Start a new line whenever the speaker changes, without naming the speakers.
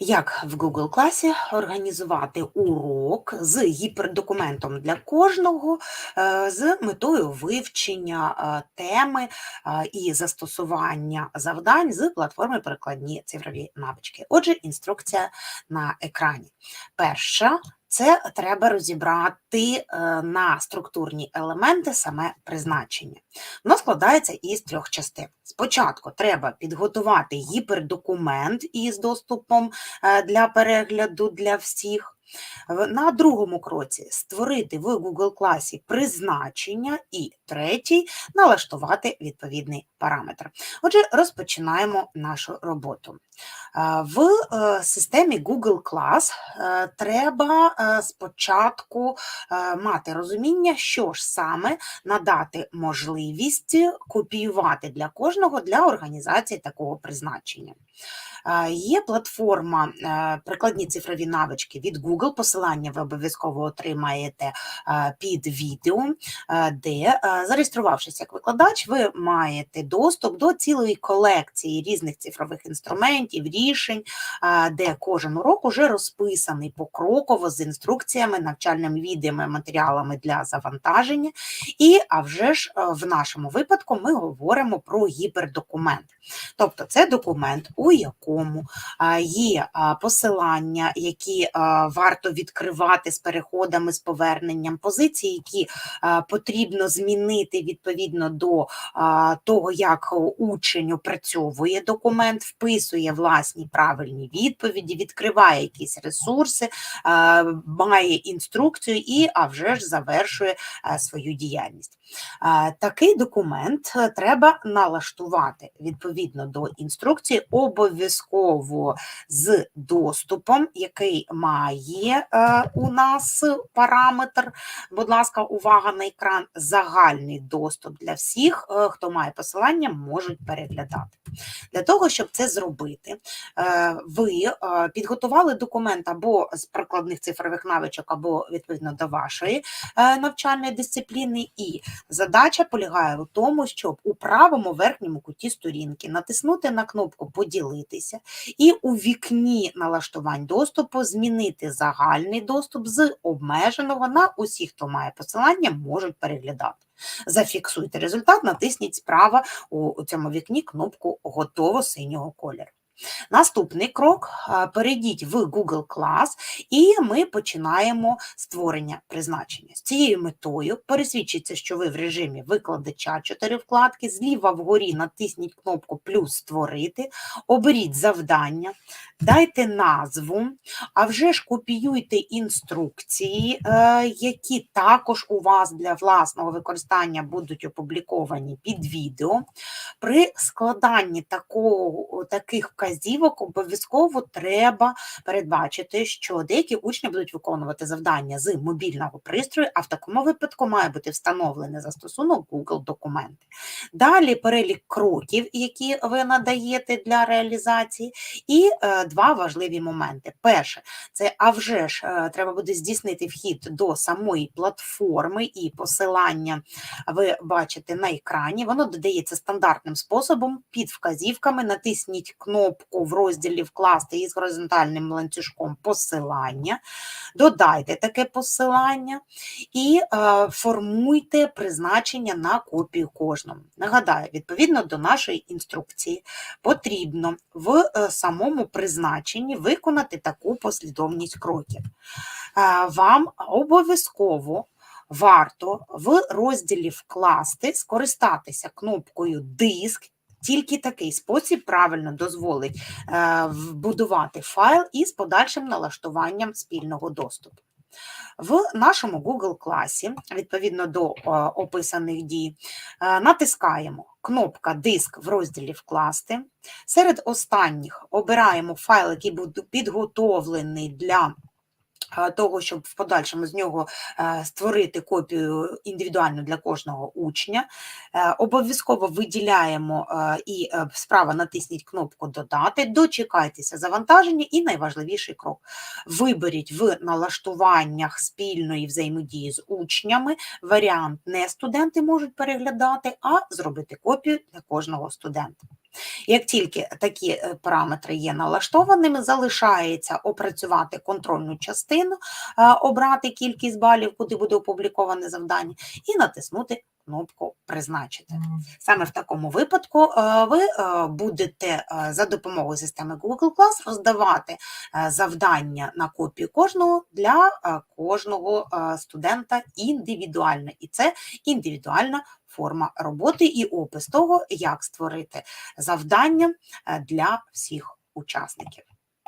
Як в Google класі організувати урок з гіпердокументом для кожного е, з метою вивчення е, теми е, і застосування завдань з платформи перекладні цифрові навички. Отже, інструкція на екрані. Перша це треба розібрати е, на структурні елементи саме призначення. Воно складається із трьох частин. Спочатку треба підготувати гіпердокумент із доступом е, для перегляду для всіх. На другому кроці створити в Google класі призначення, і третій налаштувати відповідний параметр. Отже, розпочинаємо нашу роботу. Е, В е, системі Google Class е, треба спочатку мати розуміння, що ж саме надати можливість копіювати для кожного для організації такого призначення. Є платформа прикладні цифрові навички від Google. Посилання ви обов'язково отримаєте під відео, де, зареєструвавшись як викладач, ви маєте доступ до цілої колекції різних цифрових інструментів, рішень, де кожен урок уже розписаний покроково з інструкціями, навчальними відео, матеріалами для завантаження. І, а вже ж в нашому випадку ми говоримо про гіпердокумент. Тобто це документ, у якому є посилання, які а, варто відкривати з переходами, з поверненням позицій, які а, потрібно змінити відповідно до а, того, як учень опрацьовує документ, вписує власні правильні відповіді, відкриває якісь ресурси, а, має інструкцію і, а вже ж завершує свою діяльність. Такий документ е, треба налаштувати відповідно до інструкції, обов'язково з доступом, який має е, у нас параметр. Будь ласка, увага на екран. Загальний доступ для всіх, е, хто має посилання, можуть переглядати. Для того, щоб це зробити, е, ви е, підготували документ або з прикладних цифрових навичок, або відповідно до вашої е, навчальної дисципліни, і Задача полягає у тому, щоб у правому верхньому куті сторінки натиснути на кнопку Поділитися і у вікні налаштувань доступу змінити загальний доступ з обмеженого на усі, хто має посилання, можуть переглядати. Зафіксуйте результат, натисніть справа у цьому вікні кнопку Готово синього кольору. Наступний крок перейдіть в Google Class, і ми починаємо створення призначення. З цією метою пересвідчиться, що ви в режимі викладача чотири вкладки, зліва вгорі натисніть кнопку плюс створити, оберіть завдання, дайте назву, а вже ж копіюйте інструкції, е, які також у вас для власного використання будуть опубліковані під відео. При складанні такого, таких вказівок обов'язково треба передбачити, що деякі учні будуть виконувати завдання з мобільного пристрою, а в такому випадку має бути встановлений застосунок Google Документи. Далі перелік кроків, які ви надаєте для реалізації, і е, два важливі моменти. Перше, це а вже ж е, треба буде здійснити вхід до самої платформи і посилання ви бачите на екрані. Воно додається стандартним способом під вказівками. Натисніть кнопку в розділі Вкласти із горизонтальним ланцюжком посилання, додайте таке посилання і е, формуйте призначення на копію кожному. Нагадаю, відповідно до нашої інструкції, потрібно в е, самому призначенні виконати таку послідовність кроків. Е, Вам обов'язково варто в розділі Вкласти скористатися кнопкою Диск. Тільки такий спосіб правильно дозволить е, вбудувати файл із подальшим налаштуванням спільного доступу. В нашому Google класі, відповідно до е, описаних дій, е, натискаємо кнопка Диск в розділі Вкласти. Серед останніх обираємо файл, який буде підготовлений для того, щоб в подальшому з нього е, створити копію індивідуальну для кожного учня. Е, Обов'язково виділяємо е, і е, справа натисніть кнопку Додати, дочекайтеся завантаження і найважливіший крок. Виберіть в налаштуваннях спільної взаємодії з учнями варіант не студенти можуть переглядати, а зробити копію для кожного студента. Як тільки такі е, параметри є налаштованими, залишається опрацювати контрольну частину, е, обрати кількість балів, куди буде опубліковане завдання, і натиснути кнопку Призначити. Саме в такому випадку е, ви е, будете е, за допомогою системи Google Class роздавати завдання на копію кожного для кожного студента індивідуально. І це індивідуальна форма роботи і опис того, як створити завдання для всіх учасників.